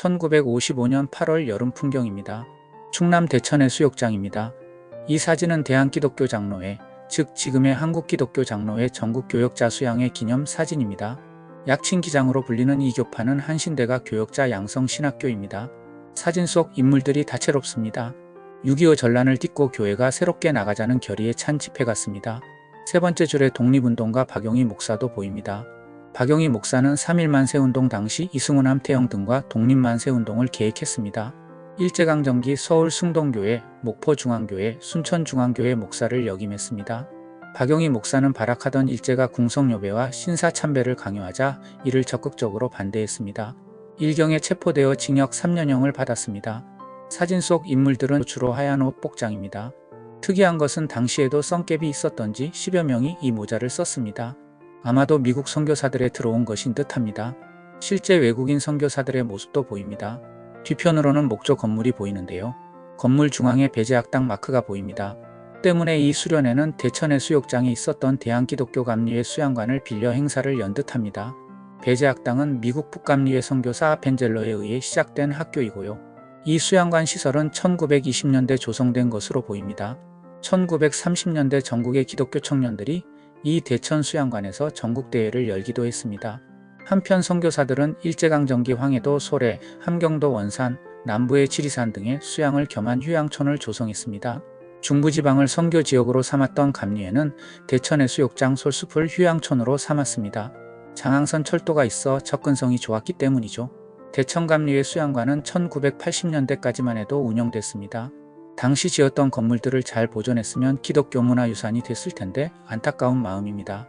1955년 8월 여름 풍경입니다. 충남 대천의 수욕장입니다. 이 사진은 대한기독교 장로회, 즉 지금의 한국기독교 장로회 전국교역자 수양회 기념 사진입니다. 약친기장으로 불리는 이 교파는 한신대가 교역자 양성신학교입니다. 사진 속 인물들이 다채롭습니다. 6.25 전란을 딛고 교회가 새롭게 나가자는 결의에 찬 집회 같습니다. 세 번째 줄에 독립운동가 박용희 목사도 보입니다. 박용희 목사는 3.1만 세운동 당시 이승훈 함태영 등과 독립만 세운동을 계획했습니다. 일제강점기 서울 숭동교회, 목포중앙교회, 순천중앙교회 목사를 역임했습니다. 박용희 목사는 발악하던 일제가 궁성요배와 신사참배를 강요하자 이를 적극적으로 반대했습니다. 일경에 체포되어 징역 3년형을 받았습니다. 사진 속 인물들은 주로 하얀 옷 복장입니다. 특이한 것은 당시에도 썬캡이 있었던지 10여 명이 이 모자를 썼습니다. 아마도 미국 선교사들에 들어온 것인 듯합니다. 실제 외국인 선교사들의 모습도 보입니다. 뒤편으로는 목조 건물이 보이는데요. 건물 중앙에 배제학당 마크가 보입니다. 때문에 이 수련회는 대천의 수욕장에 있었던 대한기독교 감리회 수양관을 빌려 행사를 연 듯합니다. 배제학당은 미국 북감리회 선교사 벤젤러에 의해 시작된 학교이고요. 이 수양관 시설은 1920년대 조성된 것으로 보입니다. 1930년대 전국의 기독교 청년들이 이 대천 수양관에서 전국대회를 열기도 했습니다. 한편 선교사들은 일제강점기 황해도 소래, 함경도 원산, 남부의 지리산 등의 수양을 겸한 휴양촌을 조성했습니다. 중부지방을 선교 지역으로 삼았던 감리회는 대천의 수욕장 솔숲을 휴양촌으로 삼았습니다. 장항선 철도가 있어 접근성이 좋았기 때문이죠. 대천감리회 수양관은 1980년대까지만 해도 운영됐습니다. 당시 지었던 건물들을 잘 보존했으면 기독교 문화 유산이 됐을 텐데 안타까운 마음입니다.